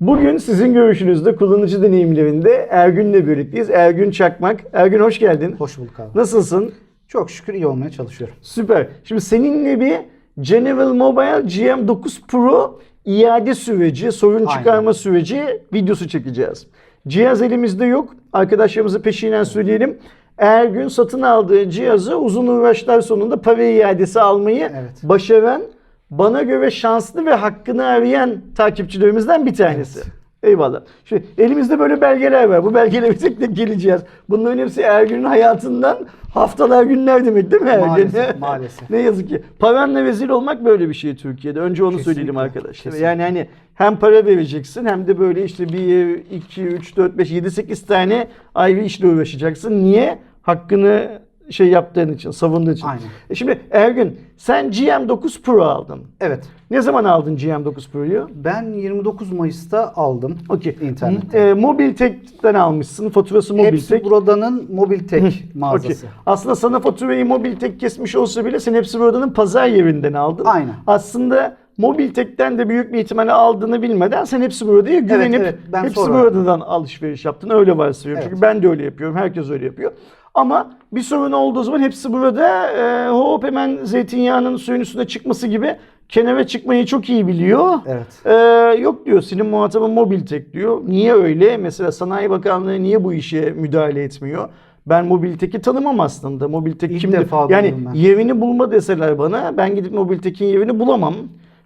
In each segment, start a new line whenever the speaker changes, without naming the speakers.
Bugün sizin görüşünüzde kullanıcı deneyimlerinde Ergün'le birlikteyiz. Ergün Çakmak. Ergün hoş geldin.
Hoş bulduk abi.
Nasılsın?
Çok şükür iyi olmaya çalışıyorum.
Süper. Şimdi seninle bir General Mobile GM9 Pro iade süreci, sorun
Aynen.
çıkarma süreci videosu çekeceğiz. Cihaz elimizde yok. Arkadaşlarımızı peşinden söyleyelim. Ergün satın aldığı cihazı uzun uğraşlar sonunda para iadesi almayı
Evet.
başaran, bana göre şanslı ve hakkını arayan takipçilerimizden bir tanesi.
Evet.
Eyvallah. Şimdi elimizde böyle belgeler var. Bu belgelere tek tek geleceğiz. Bunların hepsi Ergün'ün hayatından haftalar günler demek değil mi Ergün?
Maalesef, maalesef.
ne yazık ki. Paranla vezir olmak böyle bir şey Türkiye'de. Önce onu
Kesinlikle,
söyleyelim arkadaşlar.
kesinlikle.
Yani hani hem para vereceksin hem de böyle işte 1, 2, 3, 4, 5, 7, 8 tane ayrı işle uğraşacaksın. Niye? Hakkını şey yaptığın için, savunduğun için.
Aynen.
E Şimdi Ergün sen GM9 Pro aldın.
Evet.
Ne zaman aldın GM9 Pro'yu?
Ben 29 Mayıs'ta aldım.
Okey.
İnternette.
E, Mobiltek'ten almışsın. Faturası
Hepsi
Mobiltek.
buradanın Mobiltek mağazası.
Aslında sana faturayı Mobiltek kesmiş olsa bile sen hepsi buradanın pazar yerinden aldın.
Aynen.
Aslında Mobiltek'ten de büyük bir ihtimalle aldığını bilmeden sen hepsi burada'ya güvenip
evet, ben
hepsi buradan alışveriş yaptın. Öyle varsayıyorum.
Evet.
Çünkü ben de öyle yapıyorum. Herkes öyle yapıyor. Ama bir sorun olduğu zaman hepsi burada e, hop hemen zeytinyağının suyun üstüne çıkması gibi kenara çıkmayı çok iyi biliyor.
Evet.
Ee, yok diyor senin muhatabın Mobiltek diyor. Niye öyle? Mesela Sanayi Bakanlığı niye bu işe müdahale etmiyor? Ben Mobiltek'i tanımam aslında. Mobiltek
İlk
kimdir?
defa
Yani
duydum ben.
yerini bulma deseler bana ben gidip Mobiltek'in yerini bulamam.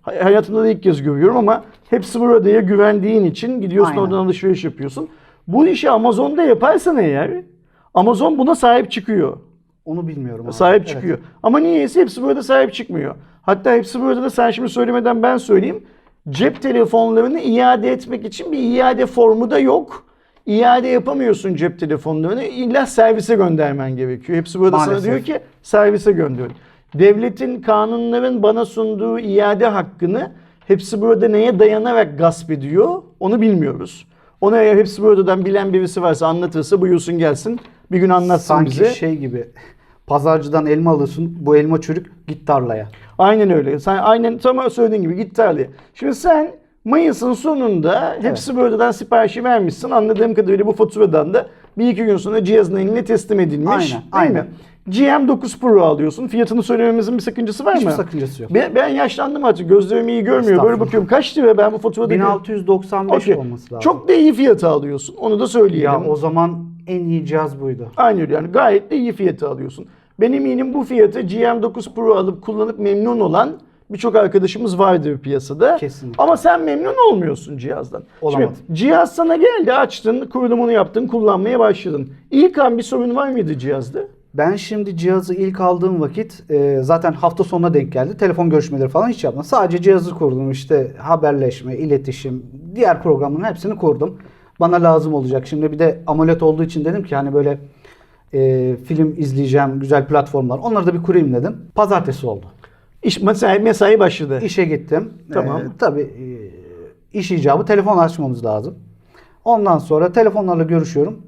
Hay- Hayatımda da ilk kez görüyorum ama hepsi buradaya güvendiğin için gidiyorsun
Aynen.
oradan alışveriş yapıyorsun. Bu işi Amazon'da yaparsan eğer Amazon buna sahip çıkıyor.
Onu bilmiyorum. abi.
Sahip
Evet.
çıkıyor. Ama niyeyse hepsi burada sahip çıkmıyor. Hatta hepsi burada da sen şimdi söylemeden ben söyleyeyim. Cep telefonlarını iade etmek için bir iade formu da yok. İade yapamıyorsun cep telefonlarını. İlla servise göndermen gerekiyor. Hepsi burada sana
Maalesef.
diyor ki servise gönderin. Devletin, kanunların bana sunduğu iade hakkını hepsi burada neye dayanarak gasp ediyor onu bilmiyoruz. Ona eğer hepsi buradan bilen birisi varsa anlatırsa buyursun gelsin. Bir gün anlatsın
Sanki
bize.
şey gibi pazarcıdan elma alıyorsun. Bu elma çürük git tarlaya.
Aynen öyle. Sen aynen tam söylediğin gibi git tarlaya. Şimdi sen Mayıs'ın sonunda hepsi buradan siparişi vermişsin. Anladığım kadarıyla bu faturadan da bir iki gün sonra cihazın eline teslim edilmiş.
Aynen,
Değil
aynen.
mi? GM9 Pro alıyorsun. Fiyatını söylememizin bir sakıncası var
Hiçbir
mı?
sakıncası yok.
Ben, ben yaşlandım artık. Gözlerim iyi görmüyor. Böyle bakıyorum. Kaç lira ben bu faturada?
1695
Okey.
olması lazım.
Çok da iyi fiyatı alıyorsun. Onu da söyleyelim.
ya o zaman en iyi cihaz buydu.
Aynı öyle yani gayet de iyi fiyatı alıyorsun. Ben eminim bu fiyatı GM9 Pro alıp kullanıp memnun olan birçok arkadaşımız vardır piyasada.
Kesinlikle.
Ama sen memnun olmuyorsun cihazdan.
Olamadım.
Şimdi cihaz sana geldi açtın kurulumunu yaptın kullanmaya başladın. İlk an bir sorun var mıydı cihazda?
Ben şimdi cihazı ilk aldığım vakit e, zaten hafta sonuna denk geldi. Telefon görüşmeleri falan hiç yapmadım. Sadece cihazı kurdum. İşte haberleşme, iletişim, diğer programların hepsini kurdum. Bana lazım olacak. Şimdi bir de ameliyat olduğu için dedim ki hani böyle e, film izleyeceğim, güzel platformlar. Onları da bir kurayım dedim. Pazartesi oldu.
İş mesai, mesai başladı.
İşe gittim.
Tamam.
Ee, tabii e, iş icabı telefon açmamız lazım. Ondan sonra telefonlarla görüşüyorum.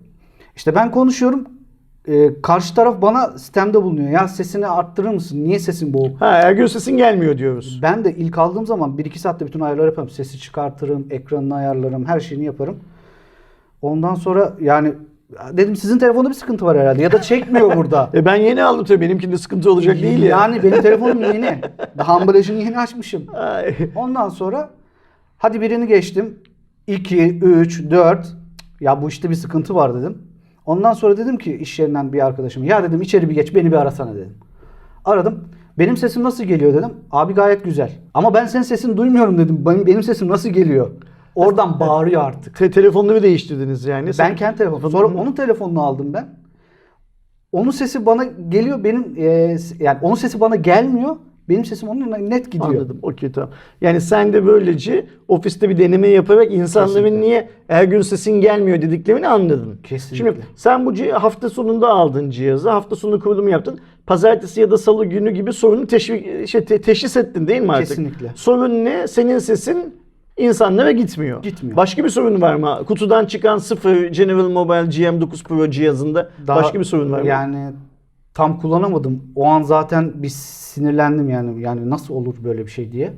İşte ben konuşuyorum. Ee, karşı taraf bana sistemde bulunuyor. Ya sesini arttırır mısın? Niye sesin boğuk?
Ha Ergün sesin gelmiyor diyoruz.
Ben de ilk aldığım zaman 1-2 saatte bütün ayarları yaparım. Sesi çıkartırım, ekranını ayarlarım, her şeyini yaparım. Ondan sonra yani dedim sizin telefonda bir sıkıntı var herhalde ya da çekmiyor burada.
E ben yeni aldım tabii benimkinde sıkıntı olacak değil ya.
Yani benim telefonum yeni. Daha ambalajını yeni açmışım.
Ay.
Ondan sonra hadi birini geçtim. 2, 3, 4. Ya bu işte bir sıkıntı var dedim. Ondan sonra dedim ki iş yerinden bir arkadaşım. Ya dedim içeri bir geç beni bir arasana dedim. Aradım. Benim sesim nasıl geliyor dedim. Abi gayet güzel. Ama ben senin sesini duymuyorum dedim. Benim, benim sesim nasıl geliyor? Oradan bağırıyor artık.
Te- telefonları değiştirdiniz yani.
Ben kendi telefonum. Sonra onun telefonunu aldım ben. Onun sesi bana geliyor. Benim e, yani onun sesi bana gelmiyor. Benim sesim onunla net gidiyor.
Anladım. Okey tamam. Yani sen de böylece ofiste bir deneme yaparak insanların
Kesinlikle.
niye Ergün sesin gelmiyor dediklerini anladın.
Kesinlikle.
Şimdi sen bu ci- hafta sonunda aldın cihazı. Hafta sonu kurulumu yaptın. Pazartesi ya da salı günü gibi sorunu teşvik, şey, te- teşhis ettin değil mi artık?
Kesinlikle.
Sorun ne? Senin sesin insanlara gitmiyor.
Gitmiyor.
Başka bir sorun var mı? Kutudan çıkan sıfır General Mobile GM9 Pro cihazında
Daha-
başka bir sorun var mı?
Yani tam kullanamadım. O an zaten bir sinirlendim yani. Yani nasıl olur böyle bir şey diye.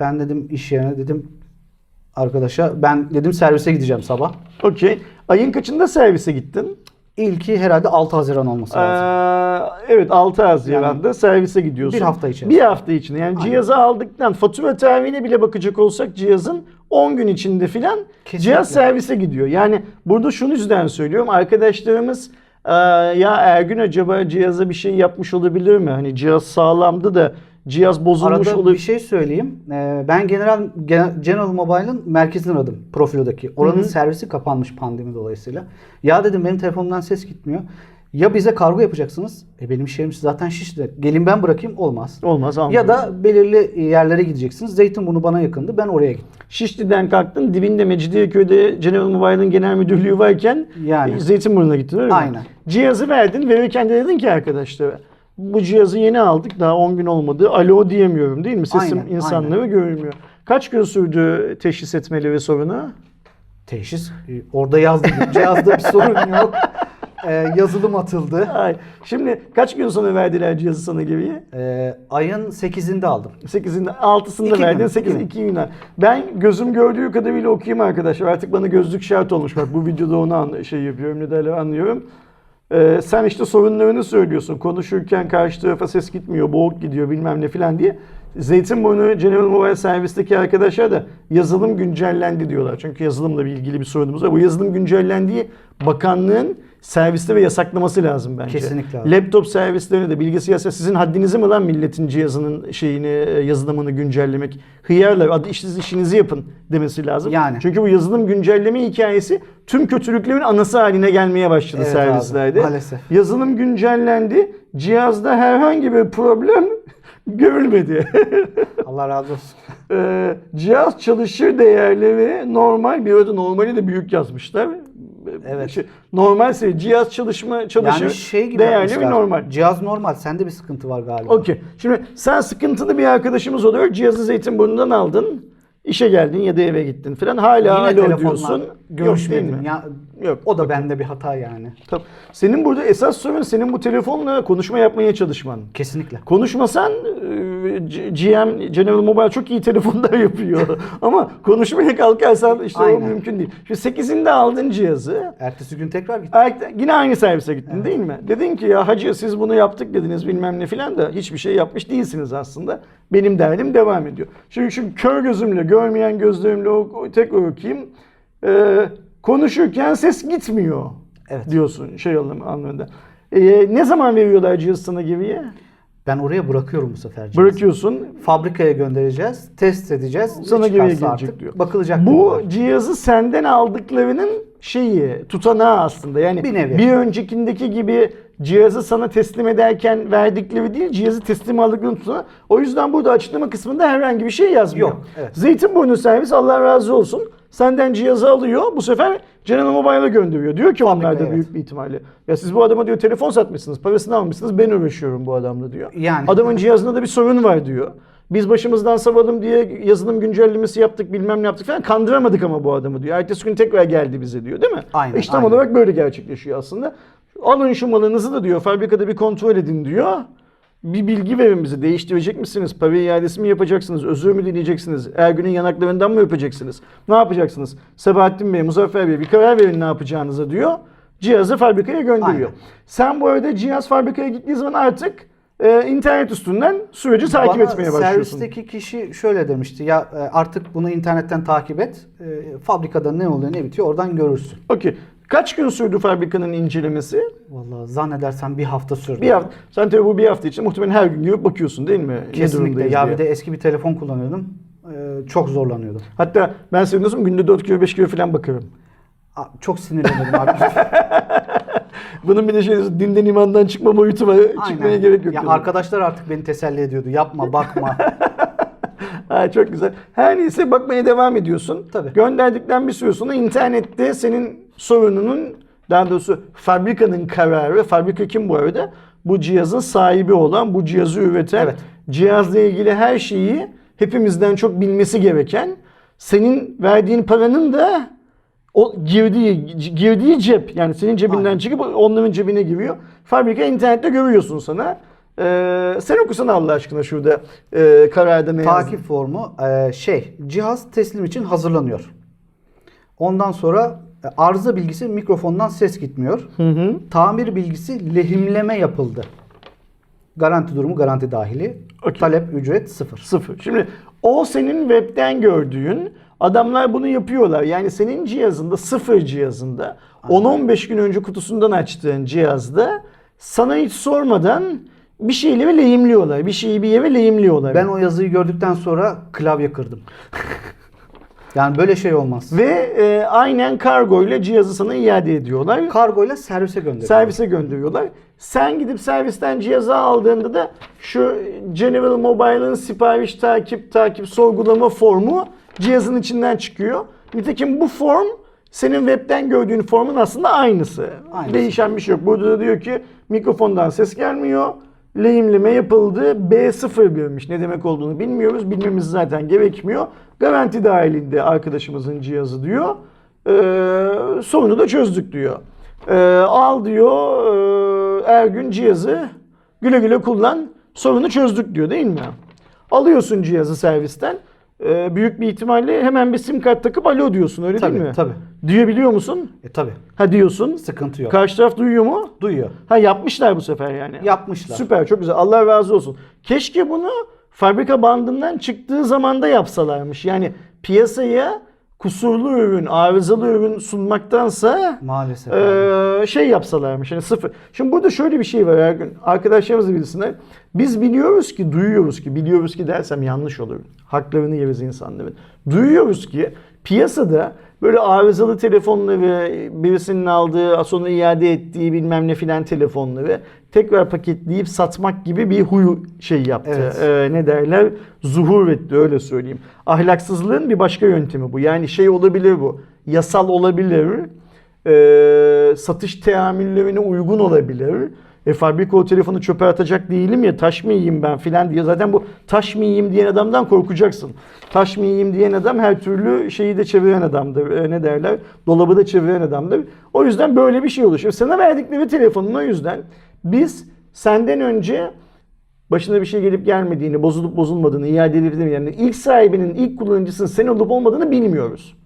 Ben dedim iş yerine dedim arkadaşa. Ben dedim servise gideceğim sabah.
Okey. Ayın kaçında servise gittin?
İlki herhalde 6 Haziran olması lazım.
Ee, evet 6 Haziran'da servise gidiyorsun.
bir hafta içerisinde.
Bir hafta içinde. Yani cihazı aldıktan fatura tarihine bile bakacak olsak cihazın 10 gün içinde filan cihaz servise gidiyor. Yani burada şunu yüzden söylüyorum. Arkadaşlarımız "Aa, ya Ergün acaba cihaza bir şey yapmış olabilir mi? Hani cihaz sağlamdı da cihaz bozulmuş
Arada
olabilir.
bir şey söyleyeyim. Ee, ben General Gen- General Mobile'ın merkezini aradım. Profilodaki. Oranın servisi kapanmış pandemi dolayısıyla. Ya dedim benim telefonumdan ses gitmiyor. Ya bize kargo yapacaksınız. E benim iş yerim zaten şişti. Gelin ben bırakayım olmaz.
Olmaz anladım.
Ya da belirli yerlere gideceksiniz. Zeytinburnu bana yakındı. Ben oraya gittim.
Şişli'den kalktın dibinde Mecidiyeköy'de General Mobile'ın genel müdürlüğü varken
Yani.
e, Zeytinburnu'na gittin öyle mi?
Aynen.
Cihazı verdin verirken de dedin ki arkadaşlara bu cihazı yeni aldık daha 10 gün olmadı. Alo diyemiyorum değil mi? Sesim
Aynen,
insanları görmüyor. Kaç gün sürdü teşhis etmeleri sorunu?
Teşhis. e, Orada yazdı. Cihazda bir sorun yok. Ee, yazılım atıldı.
Ay, şimdi kaç gün sonra verdiler cihazı sana geriye?
Ee, ayın 8'inde aldım.
8'inde 6'sında
İki gün,
verdin
iki
8
gün.
2 günden. Ben gözüm gördüğü kadarıyla okuyayım arkadaşlar. Artık bana gözlük şart olmuş. Bak bu videoda onu an- şey yapıyorum ne derler anlıyorum. Ee, sen işte sorunlarını söylüyorsun. Konuşurken karşı tarafa ses gitmiyor, boğuk gidiyor bilmem ne filan diye. Zeytinburnu General Mobile servisteki arkadaşlar da yazılım güncellendi diyorlar. Çünkü yazılımla ilgili bir sorunumuz var. Bu yazılım güncellendiği bakanlığın serviste ve yasaklaması lazım bence.
Kesinlikle abi.
Laptop servislerine de bilgisayar sizin haddinize mi lan milletin cihazının şeyini e, yazılımını güncellemek? Hıyarla hadi siz işinizi yapın demesi lazım.
Yani.
Çünkü bu yazılım güncelleme hikayesi tüm kötülüklerin anası haline gelmeye başladı
Evet
servislerde.
abi, maalesef.
Yazılım güncellendi. Cihazda herhangi bir problem görülmedi.
Allah razı olsun.
Ee, cihaz çalışır değerleri normal bir arada normali de büyük yazmışlar.
Evet.
Şey, normalse cihaz çalışma çalışır
Yani şey gibi
değerli
yapmışlar.
ve normal.
Cihaz normal. Sende bir sıkıntı var galiba.
Okey. Şimdi sen sıkıntılı bir arkadaşımız oluyor. Cihazı Zeytinburnu'ndan aldın. İşe geldin ya da eve gittin falan. Hala
Yine
alo diyorsun.
Görüşmedim. Ya,
Yok.
O da bende bir hata yani.
Tamam. Senin burada esas sorun senin bu telefonla konuşma yapmaya çalışman.
Kesinlikle.
Konuşmasan e, GM General Mobile çok iyi telefonlar yapıyor. Ama konuşmaya kalkarsan işte o
Aynen.
mümkün değil. Şu 8'inde aldın cihazı.
Ertesi gün tekrar gittim.
Er- Yine aynı servise gittin değil mi? Dedin ki ya hacı siz bunu yaptık dediniz bilmem ne filan da hiçbir şey yapmış değilsiniz aslında. Benim derdim devam ediyor. Çünkü şu kör gözümle, görmeyen gözlerimle o, o- tekrar okuyayım. Ee, konuşurken ses gitmiyor
Evet.
diyorsun şey anlam- anlamında. Ee, ne zaman veriyorlar cihaz sana geriye?
Ben oraya bırakıyorum bu sefer cihazı.
Bırakıyorsun.
Fabrikaya göndereceğiz. Test edeceğiz.
Sana geriye gelecek
artık
diyor.
Bakılacak.
Bu
diyorlar.
cihazı senden aldıklarının şeyi, tutanağı aslında. Yani
Bir nevi.
bir öncekindeki gibi cihazı sana teslim ederken verdikleri değil, cihazı teslim aldıklarını tutanağı. O yüzden burada açıklama kısmında herhangi bir şey yazmıyor.
Yok, evet.
Zeytinburnu servis Allah razı olsun. Senden cihazı alıyor. Bu sefer General Mobile'a gönderiyor. Diyor ki onlar da
evet.
büyük bir ihtimalle. Ya siz bu adama diyor telefon satmışsınız, parasını almışsınız. Ben uğraşıyorum bu adamla diyor.
Yani.
Adamın cihazında da bir sorun var diyor. Biz başımızdan savalım diye yazılım güncellemesi yaptık bilmem ne yaptık falan kandıramadık ama bu adamı diyor. Ertesi gün tekrar geldi bize diyor değil mi?
Aynen,
İşte tam
aynen.
olarak böyle gerçekleşiyor aslında. Alın şu malınızı da diyor fabrikada bir kontrol edin diyor. Bir bilgi verin bize. Değiştirecek misiniz? Para iadesi mi yapacaksınız? Özür mü dileyeceksiniz? Ergün'ün yanaklarından mı öpeceksiniz? Ne yapacaksınız? Sebahattin Bey, Muzaffer Bey bir karar verin ne yapacağınıza diyor. Cihazı fabrikaya gönderiyor.
Aynen.
Sen bu arada cihaz fabrikaya gittiği zaman artık e, internet üstünden süreci takip
Bana
etmeye başlıyorsun.
Servisteki kişi şöyle demişti. Ya e, artık bunu internetten takip et. E, Fabrikada ne oluyor ne bitiyor oradan görürsün.
Okey. Kaç gün sürdü fabrikanın incelemesi?
Vallahi zannedersem bir hafta sürdü.
Bir hafta. Sen tabii bu bir hafta için muhtemelen her gün girip bakıyorsun değil mi?
Kesinlikle. Ya bir de eski bir telefon kullanıyordum. E, çok zorlanıyordum.
Hatta ben senin nasıl günde 4 kilo 5 kilo falan bakarım.
Aa, Çok sinirleniyordum abi.
Bunun bir de şey dinden imandan çıkma boyutu var. Çıkmaya
Aynen.
gerek yok.
Ya
yani.
arkadaşlar artık beni teselli ediyordu. Yapma, bakma.
Ha, çok güzel. Her neyse bakmaya devam ediyorsun.
Tabii.
Gönderdikten bir süre sonra internette senin sorununun daha doğrusu fabrikanın kararı. Fabrika kim bu arada? Bu cihazın sahibi olan, bu cihazı üreten,
Evet.
cihazla ilgili her şeyi hepimizden çok bilmesi gereken, senin verdiğin paranın da o girdiği girdiği cep yani senin cebinden
Aynen.
çıkıp onların cebine giriyor. Fabrika internette görüyorsun sana. Ee, sen okusana Allah aşkına şurada e, kararda ne?
Takip formu e, şey cihaz teslim için hazırlanıyor. Ondan sonra arıza bilgisi mikrofondan ses gitmiyor.
Hı hı.
Tamir bilgisi lehimleme yapıldı. Garanti durumu garanti dahili.
Okey.
Talep ücret sıfır.
Sıfır. Şimdi o senin webten gördüğün adamlar bunu yapıyorlar. Yani senin cihazında sıfır cihazında 10-15 gün önce kutusundan açtığın cihazda sana hiç sormadan bir şeyleri lehimliyorlar. Bir şeyi bir yere lehimliyorlar.
Ben o yazıyı gördükten sonra klavye kırdım. yani böyle şey olmaz.
Ve e, aynen kargo ile cihazı sana iade ediyorlar.
Kargo ile servise gönderiyor.
Servise gönderiyorlar. Sen gidip servisten cihazı aldığında da şu General Mobile'ın sipariş takip takip sorgulama formu cihazın içinden çıkıyor. Nitekim bu form senin webten gördüğün formun aslında aynısı.
Aynısı.
Değişen bir şey yok. Burada da diyor ki mikrofondan ses gelmiyor. Lehimleme yapıldı. B01'miş. Ne demek olduğunu bilmiyoruz. Bilmemiz zaten gerekmiyor. Garanti dahilinde arkadaşımızın cihazı diyor. Ee, sorunu da çözdük diyor. Ee, al diyor e, Ergün cihazı güle güle kullan sorunu çözdük diyor değil mi? Alıyorsun cihazı servisten. Ee, büyük bir ihtimalle hemen bir sim kart takıp alo diyorsun öyle
Tabii,
değil mi?
tabii.
Duyabiliyor musun?
E tabi.
Ha diyorsun.
Sıkıntı yok.
Karşı taraf duyuyor mu?
Duyuyor.
Ha yapmışlar bu sefer yani.
Yapmışlar.
Süper çok güzel. Allah razı olsun. Keşke bunu fabrika bandından çıktığı zamanda yapsalarmış. Yani piyasaya kusurlu ürün, arızalı ürün sunmaktansa
Maalesef. abi.
şey yapsalarmış. Yani sıfır. Şimdi burada şöyle bir şey var her gün. Arkadaşlarımız da bilsinler. Biz biliyoruz ki, duyuyoruz ki, biliyoruz ki dersem yanlış olur. Haklarını yeriz insanların. Duyuyoruz ki piyasada böyle arızalı telefonları, birisinin aldığı, sonra iade ettiği bilmem ne filan telefonları tekrar paketleyip satmak gibi bir huy şey yaptı.
Evet.
Ee, ne derler? Zuhur etti öyle söyleyeyim. Ahlaksızlığın bir başka yöntemi bu. Yani şey olabilir bu. Yasal olabilir. Ee, satış teamüllerine uygun olabilir. E fabrika o telefonu çöpe atacak değilim ya taş mı yiyeyim ben filan diye. Zaten bu taş mı yiyeyim diyen adamdan korkacaksın. Taş mı yiyeyim diyen adam her türlü şeyi de çeviren adamdır. E, ne derler? Dolabı da çeviren adamdır. O yüzden böyle bir şey oluşuyor. Sana verdikleri telefonun o yüzden biz senden önce başına bir şey gelip gelmediğini, bozulup bozulmadığını, iade edildiğini yani ilk sahibinin, ilk kullanıcısının sen olup olmadığını bilmiyoruz.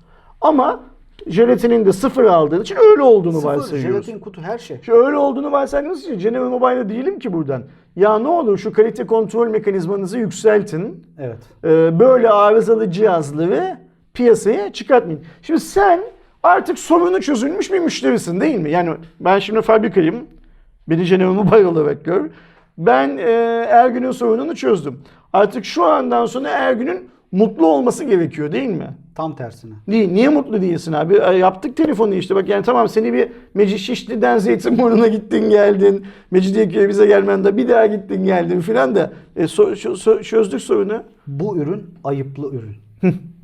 Ama jelatinin de sıfır aldığın için öyle olduğunu
Sıfır,
varsayıyoruz.
jelatin kutu her şey.
Şu öyle olduğunu varsayıyoruz ki General Mobile'da değilim ki buradan. Ya ne olur şu kalite kontrol mekanizmanızı yükseltin.
Evet.
Ee, böyle arızalı cihazları piyasaya çıkartmayın. Şimdi sen artık sorunu çözülmüş bir müşterisin değil mi? Yani ben şimdi fabrikayım. Beni General Mobile olarak gör. Ben e, Ergün'ün sorununu çözdüm. Artık şu andan sonra Ergün'ün mutlu olması gerekiyor değil mi?
Tam tersine.
Niye, niye mutlu değilsin abi? E, yaptık telefonu işte bak yani tamam seni bir Meci Şişli'den Zeytinburnu'na gittin geldin. Mecidiyeköy'e bize gelmen de bir daha gittin geldin filan da e, so- çö- so- çözdük sorunu.
Bu ürün ayıplı ürün.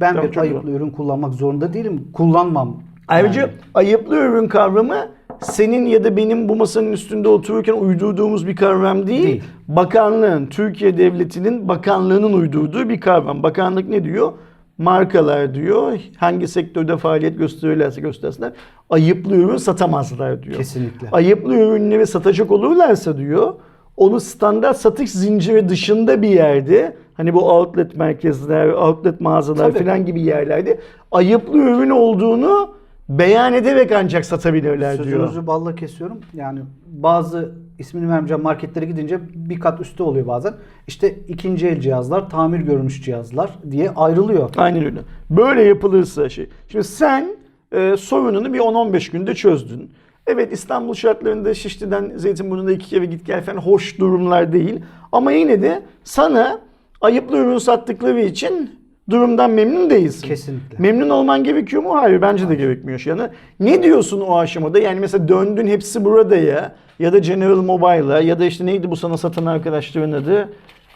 Ben
Tamam,
bir ayıplı ürün kullanmak zorunda değilim. Kullanmam.
Ayrıca
Yani.
ayıplı ürün kavramı senin ya da benim bu masanın üstünde otururken uydurduğumuz bir kavram değil.
Değil.
Bakanlığın, Türkiye Devleti'nin bakanlığının uydurduğu bir kavram. Bakanlık ne diyor? Markalar diyor, hangi sektörde faaliyet gösterirlerse göstersinler, ayıplı ürün satamazlar diyor.
Kesinlikle.
Ayıplı ürünleri satacak olurlarsa diyor, onu standart satış zinciri dışında bir yerde, hani bu outlet merkezler, outlet mağazalar
Tabii.
falan gibi yerlerde ayıplı ürün olduğunu beyan ederek ancak satabilirler diyor.
Sözünüzü balla kesiyorum. Yani bazı ismini vermeyeceğim marketlere gidince bir kat üstte oluyor bazen. İşte ikinci el cihazlar, tamir görmüş cihazlar diye ayrılıyor.
Aynen öyle. Böyle yapılırsa şey. Şimdi sen e, sorununu bir 10-15 günde çözdün. Evet İstanbul şartlarında Şişli'den Zeytinburnu'na iki kere git gel falan hoş durumlar değil. Ama yine de sana ayıplı ürün sattıkları için durumdan memnun değilsin.
Kesinlikle.
Memnun olman gerekiyor mu? Hayır bence de gerekmiyor şu yana. Ne diyorsun o aşamada? Yani mesela döndün hepsi burada ya ya da General Mobile'a ya da işte neydi bu sana satan arkadaşların adı?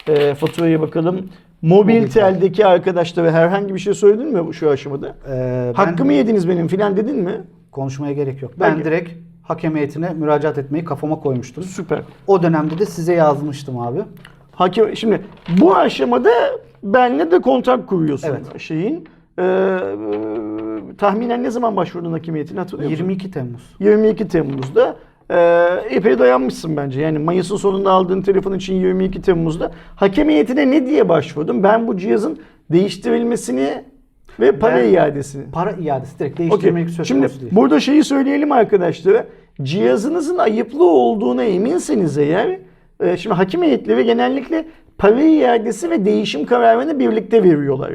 E, faturaya bakalım. Mobiltel'deki arkadaşlara herhangi bir şey söyledin mi bu şu aşamada?
Ee, ben
Hakkımı yediniz benim filan dedin mi?
konuşmaya gerek yok. Ben
Peki.
direkt hakem heyetine müracaat etmeyi kafama koymuştum.
Süper.
O dönemde de size yazmıştım abi.
Hakem, şimdi bu aşamada benle de kontak kuruyorsun
Evet.
şeyin. Ee, tahminen ne zaman başvurdun hakimiyetine hatırlıyor musun?
22 Temmuz.
22 Temmuz'da e, epey dayanmışsın bence. Yani Mayıs'ın sonunda aldığın telefon için 22 Temmuz'da hakem heyetine ne diye başvurdun? Ben bu cihazın değiştirilmesini ve para
Ben-
iadesini.
Para iadesi direkt değiştirmek söz
Şimdi
değil.
burada şeyi söyleyelim arkadaşlara. Cihazınızın ayıplı olduğuna eminseniz eğer e, şimdi hakim heyetleri genellikle para iadesi ve değişim kararını birlikte veriyorlar.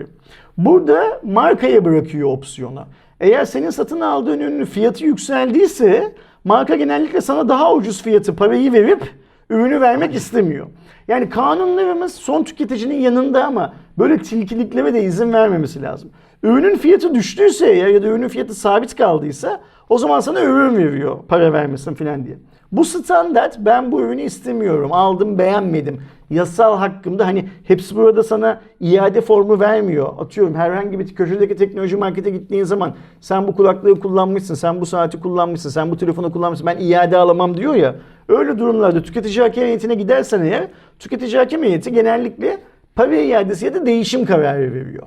Burada markaya bırakıyor opsiyonu. Eğer senin satın aldığın ürünün fiyatı yükseldiyse marka genellikle sana daha ucuz fiyatı parayı verip ürünü vermek istemiyor. Yani kanunlarımız son tüketicinin yanında ama böyle tilkiliklere de izin vermemesi lazım. Ürünün fiyatı düştüyse eğer ya da ürünün fiyatı sabit kaldıysa o zaman sana ürün veriyor para vermesin falan diye. Bu standart ben bu ürünü istemiyorum aldım beğenmedim. Yasal hakkımda hani hepsi burada sana iade formu vermiyor. Atıyorum herhangi bir köşedeki teknoloji markete gittiğin zaman sen bu kulaklığı kullanmışsın, sen bu saati kullanmışsın, sen bu telefonu kullanmışsın ben iade alamam diyor ya. Öyle durumlarda tüketici hakem heyetine gidersen eğer tüketici hakem heyeti genellikle para iadesi ya da değişim kararı veriyor.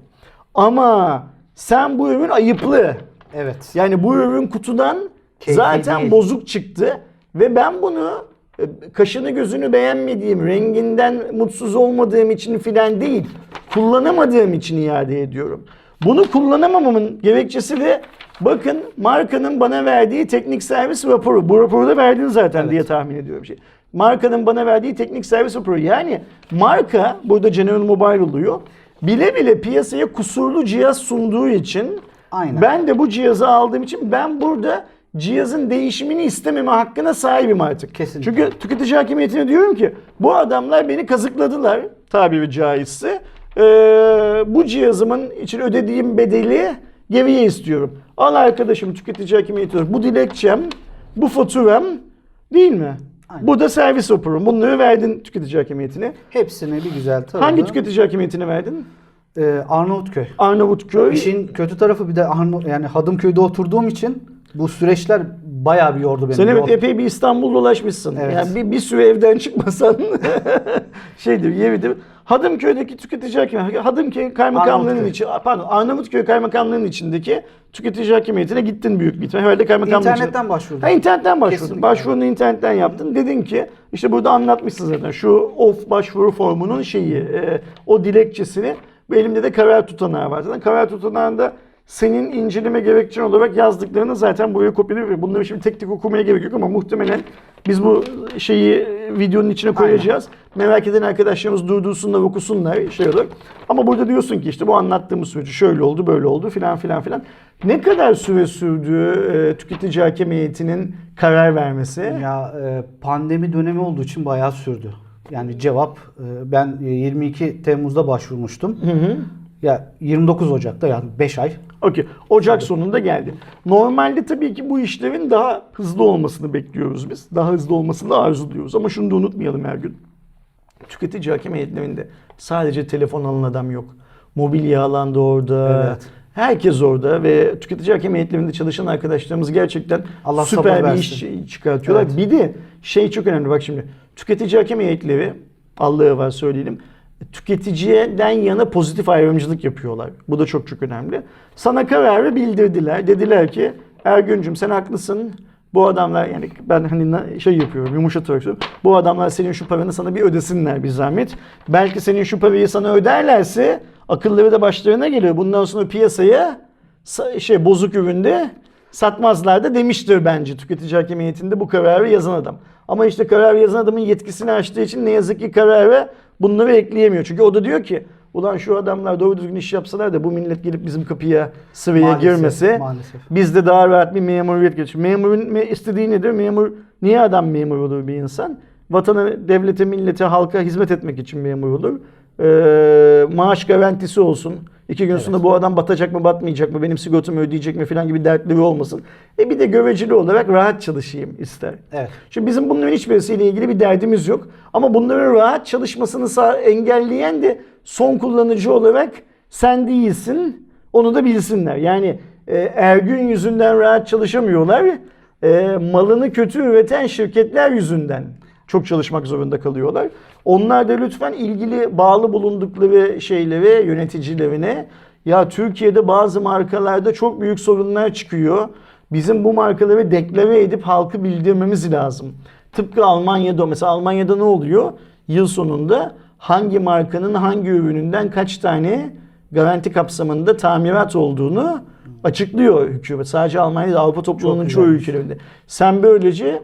Ama sen bu ürün ayıplı.
Evet.
Yani bu ürün kutudan
Keyfi
zaten
değil.
bozuk çıktı ve ben bunu e, kaşını gözünü beğenmediğim, renginden mutsuz olmadığım için filan değil, kullanamadığım için iade ediyorum. Bunu kullanamamamın gerekçesi de bakın markanın bana verdiği teknik servis raporu. Bu raporu da verdin zaten
Evet.
diye tahmin ediyorum. Şey. Markanın bana verdiği teknik servis raporu. Yani marka burada General Mobile oluyor. Bile bile piyasaya kusurlu cihaz sunduğu için
Aynen.
ben de bu cihazı aldığım için ben burada cihazın değişimini istememe hakkına sahibim artık.
Kesinlikle.
Çünkü tüketici hakimiyetine diyorum ki bu adamlar beni kazıkladılar tabiri caizse. Ee, bu cihazımın için ödediğim bedeli geriye istiyorum. Al arkadaşım tüketici hakimiyeti bu dilekçem, bu faturam değil mi?
Aynen.
Bu da servis raporum. Bunları verdin tüketici hakimiyetine.
Hepsini bir güzel taradı.
Hangi tüketici hakimiyetine verdin?
Ee, Arnavutköy.
Arnavutköy.
İşin kötü tarafı bir de Arnav- yani Hadımköy'de oturduğum için bu süreçler bayağı bir yordu beni.
Sen evet epey bir İstanbul dolaşmışsın.
Evet.
Yani bir, bir süre evden çıkmasan şeydir, yeridir. Hadımköy'deki tüketici hakimiyeti, Hadımköy kaymakamlığının
Arnavutköy.
içi, pardon Arnavutköy kaymakamlığının içindeki tüketici hakimiyetine gittin büyük bir ihtimal. Herhalde kaymakamlığı için-
İnternetten başvurdum.
Ha internetten başvurdun.
Kesinlikle.
Başvurunu internetten yaptın. Dedin ki işte burada anlatmışsın zaten şu off başvuru formunun şeyi, e, o dilekçesini ve elimde de karar tutanağı var. Zaten karar tutanağında senin inceleme gerekçen olarak yazdıklarını zaten buraya kopyalayıp bunları şimdi tek tek okumaya gerek yok ama muhtemelen biz bu şeyi e, videonun içine koyacağız. Merak eden arkadaşlarımız durdursunlar, okusunlar şey olarak. Ama burada diyorsun ki işte bu anlattığımız süreci şöyle oldu, böyle oldu filan filan filan. Ne kadar süre sürdü e, tüketici hakem heyetinin karar vermesi?
Ya e, pandemi dönemi olduğu için bayağı sürdü. Yani cevap e, ben e, 22 Temmuz'da başvurmuştum.
Hı hı.
Ya 29 Ocak'ta yani 5 ay.
Okey. Ocak sonunda geldi. Normalde tabii ki bu işlerin daha hızlı olmasını bekliyoruz biz. Daha hızlı olmasını arzuluyoruz. Ama şunu da unutmayalım her gün. Tüketici hakem heyetlerinde sadece telefon alan adam yok. Mobilya alan da orada.
Evet.
Herkes orada ve tüketici hakem heyetlerinde çalışan arkadaşlarımız gerçekten
Allah
süper bir iş
versin.
çıkartıyorlar.
Evet.
Bir de şey çok önemli bak şimdi. Tüketici hakem heyetleri Allah'a var söyleyelim. Tüketiciden yana pozitif ayrımcılık yapıyorlar. Bu da çok çok önemli. Sana kararı bildirdiler. Dediler ki Ergüncüm sen haklısın. Bu adamlar yani ben hani şey yapıyorum yumuşatarak söylüyorum. Bu adamlar senin şu paranı sana bir ödesinler bir zahmet. Belki senin şu parayı sana öderlerse akılları da başlarına geliyor. Bundan sonra piyasaya sa- şey bozuk üründe satmazlar da demiştir bence tüketici hakemiyetinde bu kararı yazan adam. Ama işte karar yazan adamın yetkisini aştığı için ne yazık ki karara bunları ekleyemiyor. Çünkü o da diyor ki ulan şu adamlar doğru düzgün iş yapsalar da bu millet gelip bizim kapıya
Maalesef,
girmese
maalesef.
biz de daha rahat bir memuriyet geçir. Memurun me- istediği nedir? Memur niye adam memur olur bir insan? Vatana, devlete, millete, halka hizmet etmek için memur olur. Ee, maaş garantisi olsun. İki gün sonra bu adam batacak mı batmayacak mı benim sigortamı ödeyecek mi falan gibi dertleri olmasın. E bir de göreceli olarak rahat çalışayım ister.
Evet.
Şimdi bizim bunların hiçbirisiyle ilgili bir derdimiz yok. Ama bunların rahat çalışmasını engelleyen de son kullanıcı olarak sen değilsin. Onu da bilsinler. Yani e, Ergün yüzünden rahat çalışamıyorlar. E, malını kötü üreten şirketler yüzünden çok çalışmak zorunda kalıyorlar. Onlar da lütfen ilgili bağlı bulundukları şeylere, yöneticilerine ya Türkiye'de bazı markalarda çok büyük sorunlar çıkıyor. Bizim bu markaları deklare edip halkı bildirmemiz lazım. Tıpkı Almanya'da mesela Almanya'da ne oluyor? Yıl sonunda hangi markanın hangi ürününden kaç tane garanti kapsamında tamirat olduğunu açıklıyor hükümet. Sadece Almanya'da Avrupa topluluğunun çoğu ülkelerinde. Sen böylece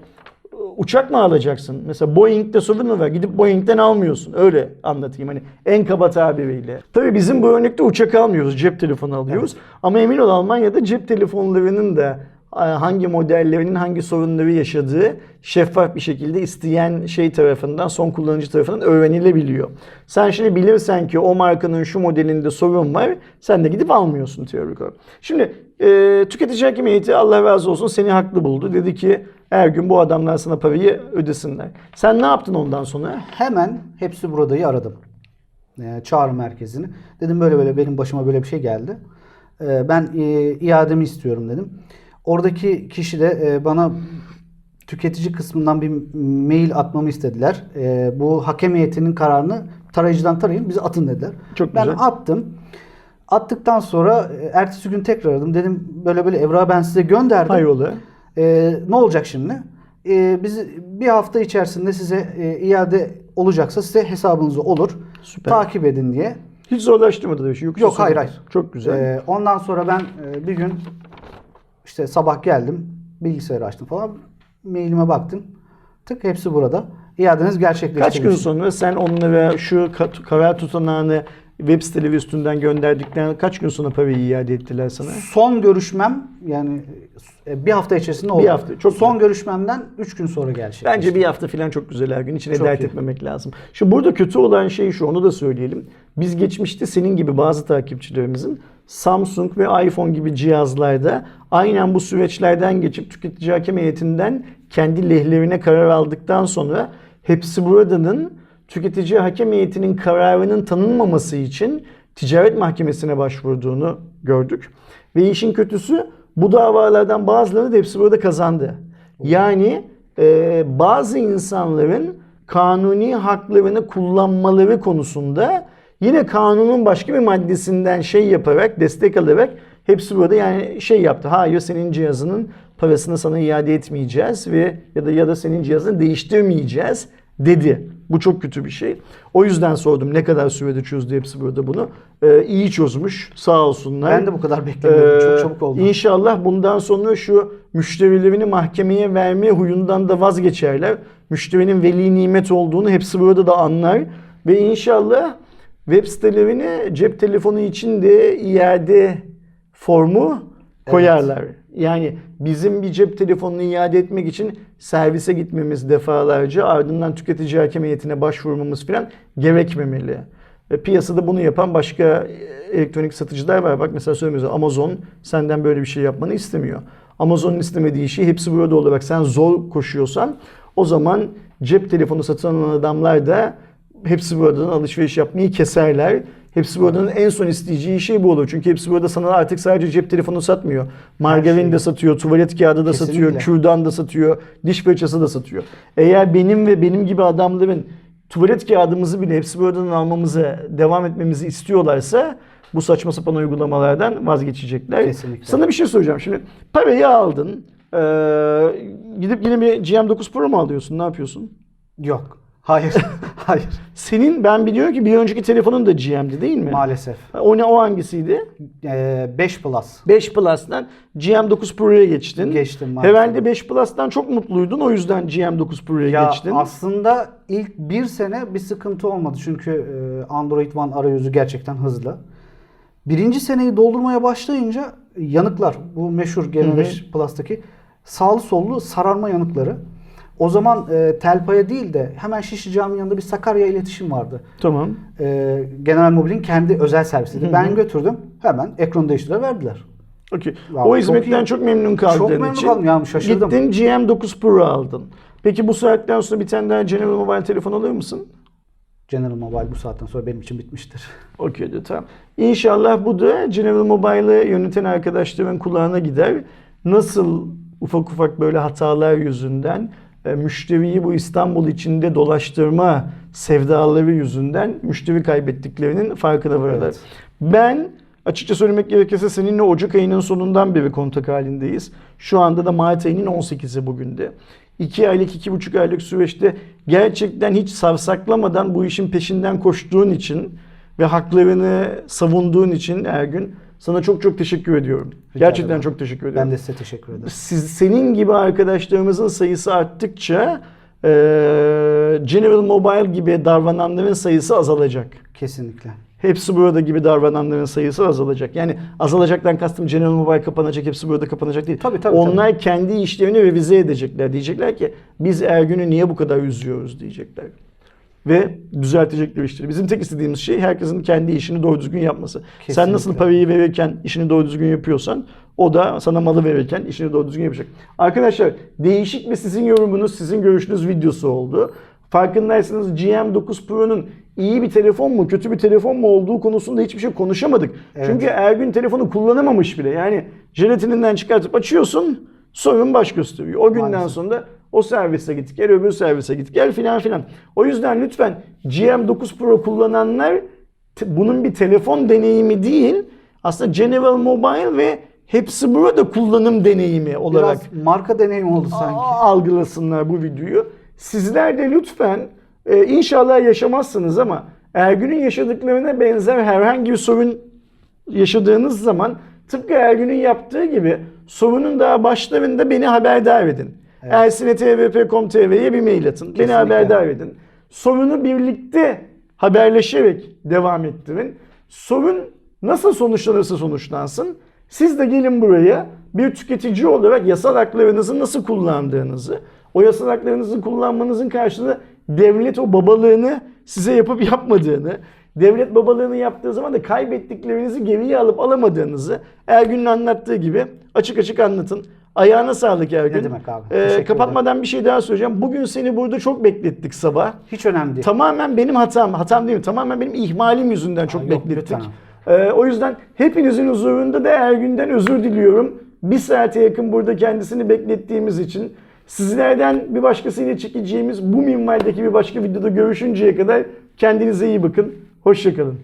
uçak mı alacaksın? Mesela Boeing'de sorun mu var? Gidip Boeing'den almıyorsun. Öyle anlatayım hani en kaba tabiriyle. Tabii bizim bu örnekte uçak almıyoruz. Cep telefonu alıyoruz. Ama emin ol Almanya'da cep telefonlarının da hangi modellerinin hangi sorunları yaşadığı şeffaf bir şekilde isteyen şey tarafından, son kullanıcı tarafından öğrenilebiliyor. Sen şimdi bilirsen ki o markanın şu modelinde sorun var, sen de gidip almıyorsun teorik olarak. Şimdi e, tüketici hakim heyeti Allah razı olsun seni haklı buldu. Dedi ki her gün bu adamlar sana parayı ödesinler. Sen ne yaptın ondan sonra?
Hemen hepsi buradayı aradım. Ee, çağrı merkezini. Dedim böyle böyle benim başıma böyle bir şey geldi. Ee, ben e, iademi istiyorum dedim. Oradaki kişi de e, bana tüketici kısmından bir mail atmamı istediler. E, bu hakem heyetinin kararını tarayıcıdan tarayın bizi atın dediler.
Çok
ben
güzel.
attım. Attıktan sonra e, ertesi gün tekrar aradım. Dedim böyle böyle evrağı ben size gönderdim.
Hayrola?
Ee, ne olacak şimdi? Ee, biz bir hafta içerisinde size e, iade olacaksa size hesabınız olur.
Süper.
Takip edin diye.
Hiç zorlaştırmadı bir şey. Yok,
Yok, hayır, hayır.
Çok güzel.
Ee, ondan sonra ben e, bir gün işte sabah geldim, bilgisayarı açtım falan, mailime baktım. Tık hepsi burada. İadeniz gerçekleştirilmiş.
Kaç gün sonra sen onlara şu karar tutanağını web siteleri üstünden gönderdikten kaç gün sonra parayı iade ettiler sana?
Son görüşmem yani e, bir hafta içerisinde oldu.
hafta, çok
Son
güzel.
görüşmemden 3 gün sonra gerçekleşti.
Bence bir hafta falan çok güzel her gün.
Çok
dert etmemek lazım. Şimdi burada kötü olan şey şu onu da söyleyelim. Biz geçmişte senin gibi bazı takipçilerimizin Samsung ve iPhone gibi cihazlarda aynen bu süreçlerden geçip tüketici hakem heyetinden kendi lehlerine karar aldıktan sonra hepsi buradanın tüketici hakem heyetinin kararının tanınmaması için ticaret mahkemesine başvurduğunu gördük. Ve işin kötüsü bu davalardan bazıları da hepsi burada kazandı. Yani e, bazı insanların kanuni haklarını kullanmaları konusunda yine kanunun başka bir maddesinden şey yaparak, destek alarak hepsi burada yani şey yaptı. Hayır senin cihazının parasını sana iade etmeyeceğiz ve ya da ya da senin cihazını değiştirmeyeceğiz dedi. Bu çok kötü bir şey. O yüzden sordum ne kadar sürede çözdü hepsi burada bunu. Ee, iyi çözmüş sağ olsunlar.
Ben de bu kadar beklemiyordum. Çok
Ee,
çabuk oldu.
İnşallah bundan sonra şu müşterilerini mahkemeye verme huyundan da vazgeçerler. Müşterinin veli nimet olduğunu hepsi burada da anlar. Ve inşallah web sitelerine cep telefonu için de iade formu koyarlar. Yani bizim bir cep telefonunu iade etmek için servise gitmemiz defalarca ardından tüketici hakem heyetine başvurmamız falan gerekmemeli. Ve piyasada bunu yapan başka elektronik satıcılar var. Bak mesela söylemiyoruz Amazon senden böyle bir şey yapmanı istemiyor. Amazon'un istemediği şey hepsi burada olarak sen zor koşuyorsan o zaman cep telefonu satın alan adamlar da hepsi buradan alışveriş yapmayı keserler. Hepsi buradan en son isteyeceği şey bu olur. Çünkü hepsi burada sana artık sadece cep telefonu satmıyor. Margarin de satıyor, tuvalet kağıdı da satıyor,
Kesinlikle.
kürdan da satıyor, diş fırçası da satıyor. Eğer benim ve benim gibi adamların tuvalet kağıdımızı bile hepsi buradan almamızı, devam etmemizi istiyorlarsa bu saçma sapan uygulamalardan vazgeçecekler.
Kesinlikle.
Sana bir şey söyleyeceğim. Şimdi parayı aldın. Ee, gidip yine bir GM9 Pro mu alıyorsun? Ne yapıyorsun?
Yok. Hayır. Hayır.
Senin ben biliyorum ki bir önceki telefonun da GM'di değil mi?
Maalesef.
O ne o hangisiydi?
Ee, 5 Plus.
5 Plus'tan GM9 Pro'ya geçtin.
Geçtim maalesef.
Herhalde 5 Plus'tan çok mutluydun o yüzden GM9 Pro'ya
Ya
geçtin.
aslında ilk bir sene bir sıkıntı olmadı çünkü e, Android One arayüzü gerçekten hızlı. Birinci seneyi doldurmaya başlayınca yanıklar, bu meşhur G5 Plus'taki sağlı sollu sararma yanıkları. O zaman e, Telpa'ya değil de hemen Şişli Camii'nin yanında bir Sakarya iletişim vardı.
Tamam.
E, General Mobil'in kendi özel servisiydi. Ben götürdüm hemen ekranı değiştiler verdiler.
Okey. O
çok
hizmetten
iyi.
çok memnun kaldığın
Çok memnun
için.
kaldım ya, şaşırdım.
Gittin GM9 Pro aldın. Peki bu saatten sonra bir tane daha General Mobile telefon alır mısın?
General Mobile bu saatten sonra benim için bitmiştir.
Okey tamam. İnşallah bu da General Mobile'ı yöneten arkadaşların kulağına gider. Nasıl ufak ufak böyle hatalar yüzünden müşteriyi bu İstanbul içinde dolaştırma sevdaları yüzünden müşteri kaybettiklerinin farkına varırlar.
Evet.
Ben Açıkça söylemek gerekirse seninle Ocak ayının sonundan beri kontak halindeyiz. Şu anda da Mart ayının 18'i bugün de. 2 aylık, iki buçuk aylık süreçte gerçekten hiç savsaklamadan bu işin peşinden koştuğun için ve haklarını savunduğun için Ergün sana çok çok teşekkür ediyorum.
Rica
gerçekten
ederim.
çok teşekkür ediyorum.
Ben de size teşekkür ederim.
Siz, senin gibi arkadaşlarımızın sayısı arttıkça e, General Mobile gibi davrananların sayısı azalacak.
Kesinlikle.
Hepsi burada gibi davrananların sayısı azalacak. Yani azalacaktan kastım General Mobile kapanacak, hepsi burada kapanacak değil.
Tabii, tabii,
Onlar kendi işlerini revize edecekler. Diyecekler ki biz Ergün'ü niye bu kadar üzüyoruz diyecekler. Ve düzeltecekler işleri. Bizim tek istediğimiz şey herkesin kendi işini doğru düzgün yapması. Sen
Kesinlikle.
nasıl parayı verirken işini doğru düzgün yapıyorsan o da sana malı verirken işini doğru düzgün yapacak. Arkadaşlar değişik ve sizin yorumunuz, sizin görüşünüz videosu oldu. Farkındaysanız GM9 Pro'nun iyi bir telefon mu, kötü bir telefon mu olduğu konusunda hiçbir şey konuşamadık.
Evet.
Çünkü Ergün telefonu kullanamamış bile. Yani jelatininden çıkartıp açıyorsun, sorun baş gösteriyor. O günden
Maalesef.
sonra o servise git gel, öbür servise git gel filan filan. O yüzden lütfen GM9 Pro kullananlar bunun bir telefon deneyimi değil, aslında General Mobile ve hepsi burada kullanım deneyimi olarak
Biraz marka deneyimi oldu sanki.
algılasınlar bu videoyu. Sizler de lütfen e, inşallah yaşamazsınız ama Ergün'ün yaşadıklarına benzer herhangi bir sorun yaşadığınız zaman tıpkı Ergün'ün yaptığı gibi sorunun daha başlarında beni haberdar edin.
Evet.
Ersin'e.tvp.com.tr'ye bir mail atın. Beni
Kesinlikle.
haberdar edin. Sorunu birlikte haberleşerek devam ettirin. Sorun nasıl sonuçlanırsa sonuçlansın. Siz de gelin buraya bir tüketici olarak yasal haklarınızı nasıl kullandığınızı, o yasal haklarınızı kullanmanızın karşılığında devlet o babalığını size yapıp yapmadığını, devlet babalığını yaptığı zaman da kaybettiklerinizi geriye alıp alamadığınızı Ergün'ün anlattığı gibi açık açık anlatın. Ayağına sağlık Ergün.
Ne demek abi?
Ee, kapatmadan bir şey daha söyleyeceğim. Bugün seni burada çok beklettik sabah.
Hiç önemli değil.
Tamamen benim hatam. Hatam değil mi? Tamamen benim ihmalim yüzünden çok
Aa, yok,
beklettik.
lütfen.
Ee, o yüzden hepinizin huzurunda da Ergün'den özür diliyorum. Bir saate yakın burada kendisini beklettiğimiz için. Sizlerden bir başkasıyla çekeceğimiz bu minvaldeki bir başka videoda görüşünceye kadar kendinize iyi bakın. Hoşçakalın.